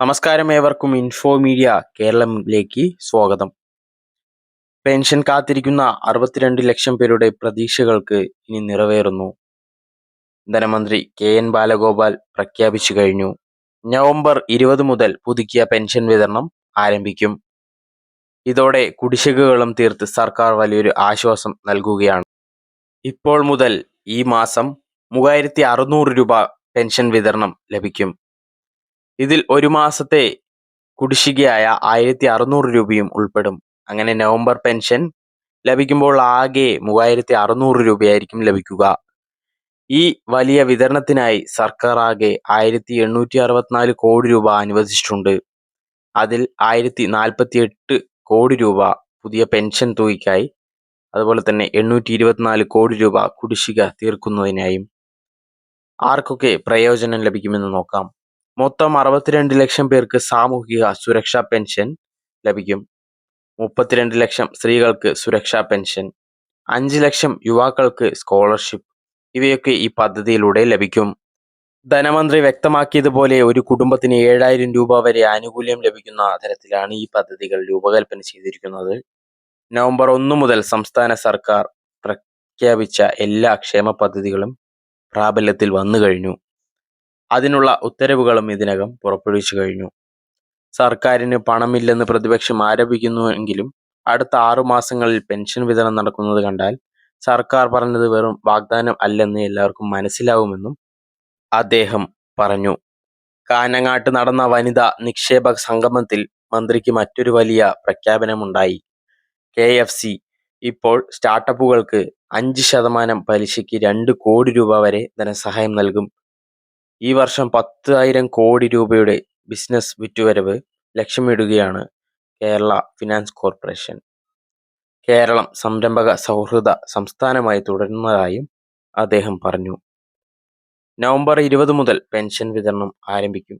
നമസ്കാരം ഏവർക്കും info media കേരളത്തിലേക്ക് സ്വാഗതം. പെൻഷൻ കാത്തിരിക്കുന്ന അറുപത്തിരണ്ട് ലക്ഷം പേരുടെ പ്രതീക്ഷകൾക്ക് ഇനി നിറവേറുന്നു. ധനമന്ത്രി കെ എൻ ബാലഗോപാൽ പ്രഖ്യാപിച്ചു കഴിഞ്ഞു. നവംബർ ഇരുപത് മുതൽ പുതുക്കിയ പെൻഷൻ വിതരണം ആരംഭിക്കും. ഇതോടെ കുടിശ്ശികകളും തീർത്ത് സർക്കാർ വലിയൊരു ആശ്വാസം നൽകുകയാണ്. ഇപ്പോൾ മുതൽ ഈ മാസം മൂവായിരത്തി അറുന്നൂറ് രൂപ പെൻഷൻ വിതരണം ലഭിക്കും. ഇതിൽ ഒരു മാസത്തെ കുടിശ്ശികയായ ആയിരത്തി അറുന്നൂറ് രൂപയും ഉൾപ്പെടും. അങ്ങനെ നവംബർ പെൻഷൻ ലഭിക്കുമ്പോൾ ആകെ മൂവായിരത്തി അറുന്നൂറ് രൂപയായിരിക്കും ലഭിക്കുക. ഈ വലിയ വിതരണത്തിനായി സർക്കാർ ആകെ ആയിരത്തി എണ്ണൂറ്റി അറുപത്തിനാല് കോടി രൂപ അനുവദിച്ചിട്ടുണ്ട്. അതിൽ ആയിരത്തി നാൽപ്പത്തി എട്ട് കോടി രൂപ പുതിയ പെൻഷൻ തുകയ്ക്കായി അതുപോലെ തന്നെ എണ്ണൂറ്റി ഇരുപത്തിനാല് കോടി രൂപ കുടിശ്ശിക തീർക്കുന്നതിനായും ആർക്കൊക്കെ പ്രയോജനം ലഭിക്കുമെന്ന് നോക്കാം. മൊത്തം അറുപത്തിരണ്ട് ലക്ഷം പേർക്ക് സാമൂഹിക സുരക്ഷാ പെൻഷൻ ലഭിക്കും. മുപ്പത്തിരണ്ട് ലക്ഷം സ്ത്രീകൾക്ക് സുരക്ഷാ പെൻഷൻ. അഞ്ച് ലക്ഷം യുവാക്കൾക്ക് സ്കോളർഷിപ്പ്. ഇവയൊക്കെ ഈ പദ്ധതിയിലൂടെ ലഭിക്കും. ധനമന്ത്രി വ്യക്തമാക്കിയതുപോലെ ഒരു കുടുംബത്തിന് ഏഴായിരം രൂപ വരെ ആനുകൂല്യം ലഭിക്കുന്ന തരത്തിലാണ് ഈ പദ്ധതികൾ രൂപകൽപ്പന ചെയ്തിരിക്കുന്നത്. നവംബർ ഒന്ന് മുതൽ സംസ്ഥാന സർക്കാർ പ്രഖ്യാപിച്ച എല്ലാ ക്ഷേമ പദ്ധതികളും പ്രാബല്യത്തിൽ വന്നു കഴിഞ്ഞു അതിനുള്ള ഉത്തരവുകളും ഇതിനകം പുറപ്പെടുവിച്ചു കഴിഞ്ഞു. സർക്കാരിന് പണമില്ലെന്ന് പ്രതിപക്ഷം ആരോപിക്കുന്നുവെങ്കിലും അടുത്ത ആറു മാസങ്ങളിൽ പെൻഷൻ വിതരണം നടക്കുന്നത് കണ്ടാൽ സർക്കാർ പറഞ്ഞത് വെറും വാഗ്ദാനം അല്ലെന്ന് എല്ലാവർക്കും മനസ്സിലാവുമെന്നും അദ്ദേഹം പറഞ്ഞു. കാനങ്ങാട്ട് നടന്ന വനിതാ നിക്ഷേപക സംഗമത്തിൽ മന്ത്രിക്ക് മറ്റൊരു വലിയ പ്രഖ്യാപനമുണ്ടായി. കെ എഫ് സി ഇപ്പോൾ സ്റ്റാർട്ടപ്പുകൾക്ക് അഞ്ച് ശതമാനം പലിശയ്ക്ക് രണ്ട് കോടി രൂപ വരെ ധനസഹായം നൽകും ഈ വർഷം പത്തായിരം കോടി രൂപയുടെ ബിസിനസ് വിറ്റുവരവ് ലക്ഷ്യമിടുകയാണ് കേരള ഫിനാൻസ് കോർപ്പറേഷൻ. കേരളം സംരംഭക സൗഹൃദ സംസ്ഥാനമായി തുടരുന്നതായും അദ്ദേഹം പറഞ്ഞു. നവംബർ ഇരുപത് മുതൽ പെൻഷൻ വിതരണം ആരംഭിക്കും.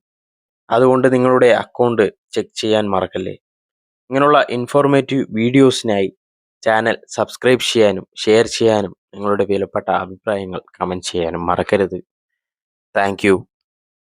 അതുകൊണ്ട് നിങ്ങളുടെ അക്കൗണ്ട് ചെക്ക് ചെയ്യാൻ മറക്കല്ലേ? ഇങ്ങനെയുള്ള ഇൻഫോർമേറ്റീവ് വീഡിയോസിനായി ചാനൽ സബ്സ്ക്രൈബ് ചെയ്യാനും ഷെയർ ചെയ്യാനും നിങ്ങളുടെ വിലപ്പെട്ട അഭിപ്രായങ്ങൾ കമന്റ് ചെയ്യാനും മറക്കരുത്. Thank you.